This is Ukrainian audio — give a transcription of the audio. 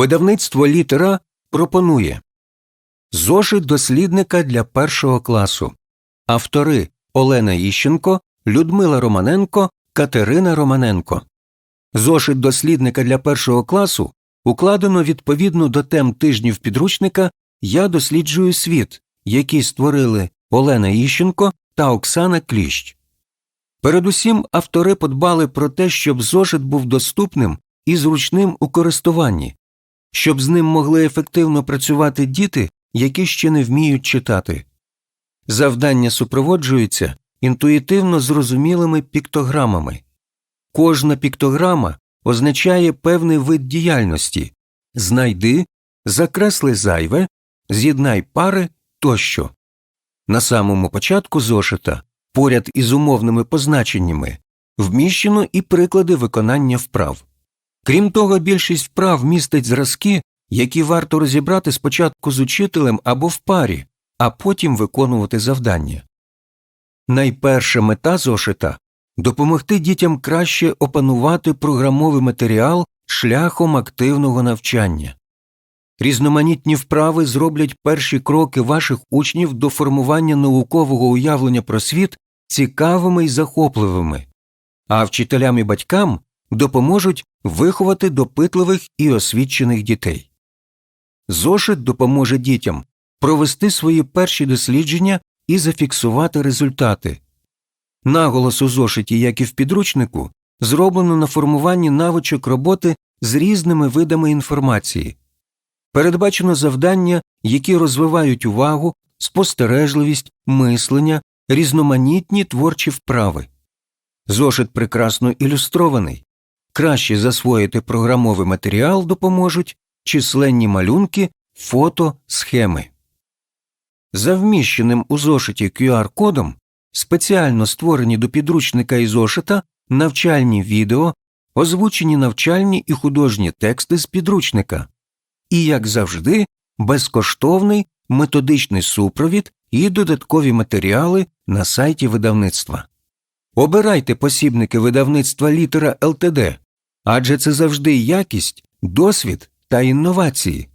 Видавництво літера пропонує Зошит дослідника для першого класу. Автори Олена Іщенко, Людмила Романенко, Катерина Романенко. Зошит дослідника для першого класу укладено відповідно до тем тижнів підручника Я досліджую світ, які створили Олена Іщенко та Оксана Кліщ. Передусім автори подбали про те, щоб зошит був доступним і зручним у користуванні, щоб з ним могли ефективно працювати діти, які ще не вміють читати. Завдання супроводжуються інтуїтивно зрозумілими піктограмами. Кожна піктограма означає певний вид діяльності знайди, закресли зайве, з'єднай пари тощо. На самому початку зошита, поряд із умовними позначеннями, вміщено і приклади виконання вправ. Крім того, більшість вправ містить зразки, які варто розібрати спочатку з учителем або в парі, а потім виконувати завдання. Найперша мета зошита допомогти дітям краще опанувати програмовий матеріал шляхом активного навчання. Різноманітні вправи зроблять перші кроки ваших учнів до формування наукового уявлення про світ цікавими й захопливими, а вчителям і батькам допоможуть виховати допитливих і освічених дітей. Зошит допоможе дітям провести свої перші дослідження і зафіксувати результати. Наголос у зошиті, як і в підручнику, зроблено на формуванні навичок роботи з різними видами інформації. Передбачено завдання, які розвивають увагу, спостережливість, мислення, різноманітні творчі вправи. Зошит прекрасно ілюстрований. Краще засвоїти програмовий матеріал допоможуть численні малюнки, фото, схеми. За вміщеним у зошиті QR-кодом спеціально створені до підручника і зошита навчальні відео, озвучені навчальні і художні тексти з підручника, і, як завжди, безкоштовний методичний супровід і додаткові матеріали на сайті видавництва. Обирайте посібники видавництва літера ЛТД, адже це завжди якість, досвід та інновації.